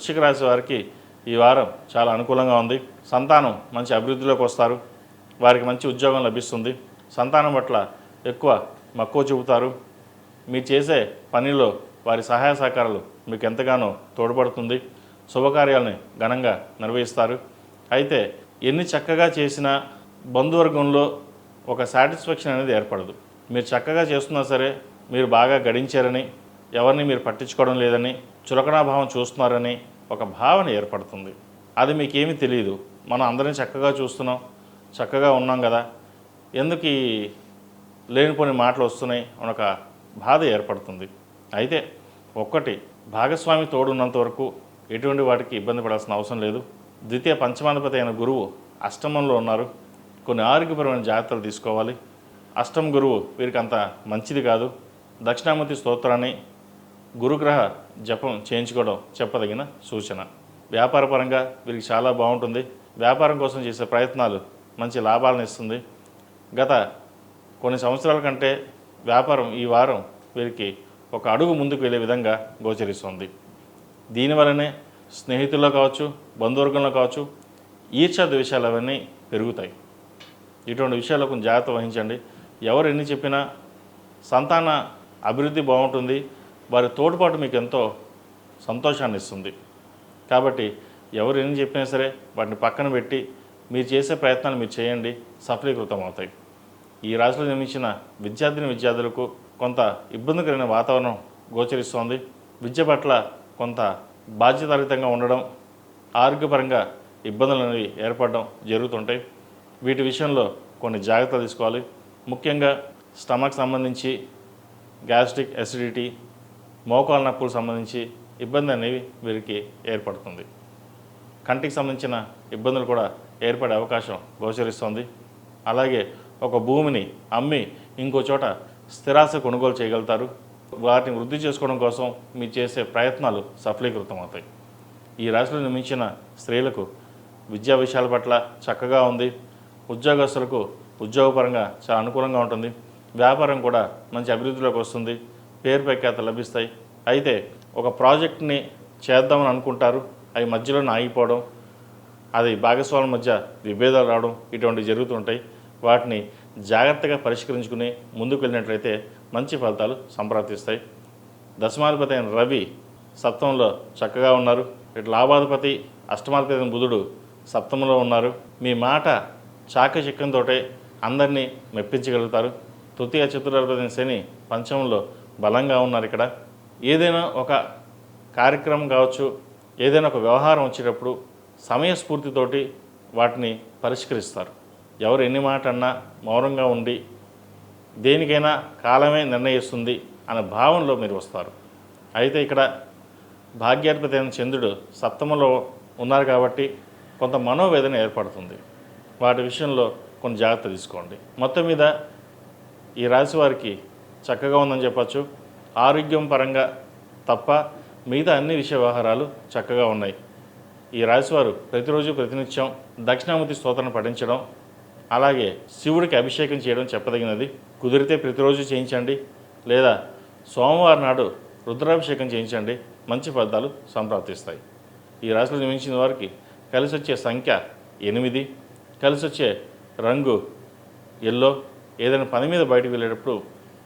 వృశ్చిక రాశి వారికి ఈ వారం చాలా అనుకూలంగా ఉంది. సంతానం మంచి అభివృద్ధిలోకి వస్తారు. వారికి మంచి ఉద్యోగం లభిస్తుంది. సంతానం పట్ల ఎక్కువ మక్కువ చూపుతారు. మీరు చేసే పనిలో వారి సహాయ సహకారాలు మీకు ఎంతగానో తోడ్పడుతుంది. శుభకార్యాలని ఘనంగా నిర్వహిస్తారు. అయితే ఎన్ని చక్కగా చేసినా బంధువర్గంలో ఒక సాటిస్ఫాక్షన్ అనేది ఏర్పడదు. మీరు చక్కగా చేస్తున్నా సరే మీరు బాగా గడించారని ఎవరిని మీరు పట్టించుకోవడం లేదని చులకనాభావం చూస్తున్నారని ఒక భావన ఏర్పడుతుంది. అది మీకేమీ తెలియదు మనం అందరినీ చక్కగా చూస్తున్నాం చక్కగా ఉన్నాం కదా. ఎందుకు ఈ లేనిపోని మాటలు వస్తున్నాయి అని ఒక బాధ ఏర్పడుతుంది. అయితే ఒక్కటి భాగస్వామి తోడున్నంత వరకు ఎటువంటి వాటికి ఇబ్బంది పడాల్సిన అవసరం లేదు. ద్వితీయ పంచమాధిపతి అయిన గురువు అష్టమంలో ఉన్నారు. కొన్ని ఆరోగ్యపరమైన జాగ్రత్తలు తీసుకోవాలి. అష్టం గురువు వీరికి అంత మంచిది కాదు. దక్షిణామూర్తి స్తోత్రాన్ని గురుగ్రహ జపం చేయించుకోవడం చెప్పదగిన సూచన. వ్యాపారపరంగా వీరికి చాలా బాగుంటుంది. వ్యాపారం కోసం చేసే ప్రయత్నాలు మంచి లాభాలను ఇస్తుంది. గత కొన్ని సంవత్సరాల కంటే వ్యాపారం ఈ వారం వీరికి ఒక అడుగు ముందుకు వెళ్ళే విధంగా గోచరిస్తుంది. దీనివల్లనే స్నేహితుల్లో కావచ్చు బంధువర్గంలో కావచ్చు ఈర్షా ద్వేషాలు అవన్నీ పెరుగుతాయి. ఇటువంటి విషయాల్లో కొంచెం జాగ్రత్త వహించండి. ఎవరు ఎన్ని చెప్పినా సంతాన అభివృద్ధి బాగుంటుంది. వారి తోడ్పాటు మీకు ఎంతో సంతోషాన్ని ఇస్తుంది. కాబట్టి ఎవరు ఏం చెప్పినా సరే వాటిని పక్కన పెట్టి మీరు చేసే ప్రయత్నాలు మీరు చేయండి సఫలీకృతం అవుతాయి ఈ రాశిలో జన్మించిన విద్యార్థిని విద్యార్థులకు కొంత ఇబ్బందికరమైన వాతావరణం గోచరిస్తోంది. విద్య పట్ల కొంత బాధ్యతారహితంగా ఉండడం ఆరోగ్యపరంగా ఇబ్బందులు అనేవి ఏర్పడడం జరుగుతుంటాయి. వీటి విషయంలో కొన్ని జాగ్రత్తలు తీసుకోవాలి. ముఖ్యంగా స్టమక్ సంబంధించి గ్యాస్ట్రిక్ అసిడిటీ మోకాల నొప్పులకు సంబంధించి ఇబ్బంది అనేవి వీరికి ఏర్పడుతుంది. కంటికి సంబంధించిన ఇబ్బందులు కూడా ఏర్పడే అవకాశం గోచరిస్తుంది. అలాగే ఒక భూమిని అమ్మి ఇంకో చోట స్థిరాస్తి కొనుగోలు చేయగలుగుతారు. వాటిని వృద్ధి చేసుకోవడం కోసం మీరు చేసే ప్రయత్నాలు సఫలీకృతం అవుతాయి ఈ రాశిలో నిర్మించిన స్త్రీలకు విద్యా విషయాల పట్ల చక్కగా ఉంది. ఉద్యోగస్తులకు ఉద్యోగపరంగా చాలా అనుకూలంగా ఉంటుంది. వ్యాపారం కూడా మంచి అభివృద్ధిలోకి వస్తుంది. పేరు ప్రఖ్యాత లభిస్తాయి. అయితే ఒక ప్రాజెక్ట్ని చేద్దామని అనుకుంటారు. అవి మధ్యలోనే ఆగిపోవడం అది భాగస్వాముల మధ్య విభేదాలు రావడం ఇటువంటివి జరుగుతుంటాయి వాటిని జాగ్రత్తగా పరిష్కరించుకుని ముందుకు వెళ్ళినట్లయితే మంచి ఫలితాలు సంప్రాప్తిస్తాయి. దశమాధిపతి అయిన రవి సప్తంలో చక్కగా ఉన్నారు. ఇటు లాభాధిపతి అష్టమాధిపతి అయిన బుధుడు సప్తంలో ఉన్నారు. మీ మాట చాకచక్యంతో అందరినీ మెప్పించగలుగుతారు. తృతీయ చతురాధిపతి శని పంచమంలో బలంగా ఉన్నారు ఇక్కడ. ఏదైనా ఒక కార్యక్రమం కావచ్చు ఏదైనా ఒక వ్యవహారం వచ్చేటప్పుడు సమయస్ఫూర్తితోటి వాటిని పరిష్కరిస్తారు. ఎవరు ఎన్ని మాట అన్నా మౌనంగా ఉండి దేనికైనా కాలమే నిర్ణయిస్తుంది అనే భావనలో మీరు వస్తారు. అయితే ఇక్కడ భాగ్యాధిపతి అయిన చంద్రుడు సప్తమలో ఉన్నారు కాబట్టి కొంత మనోవేదన ఏర్పడుతుంది. వాటి విషయంలో కొన్ని జాగ్రత్త తీసుకోండి. మొత్తం మీద ఈ రాశి వారికి చక్కగా ఉందని చెప్పచ్చు. ఆరోగ్యం పరంగా తప్ప మిగతా అన్ని విషయ వ్యవహారాలు చక్కగా ఉన్నాయి. ఈ రాశివారు ప్రతిరోజు ప్రతినిత్యం దక్షిణామూర్తి స్తోత్రం పఠించడం అలాగే శివుడికి అభిషేకం చేయడం చెప్పదగినది. కుదిరితే ప్రతిరోజు చేయించండి. లేదా సోమవారం నాడు రుద్రాభిషేకం చేయించండి. మంచి ఫలితాలు సంప్రాప్తిస్తాయి. ఈ రాశిలో జన్మించిన వారికి కలిసి వచ్చే సంఖ్య ఎనిమిది. కలిసి వచ్చే రంగు ఎల్లో. ఏదైనా పని మీద బయటకు వెళ్ళేటప్పుడు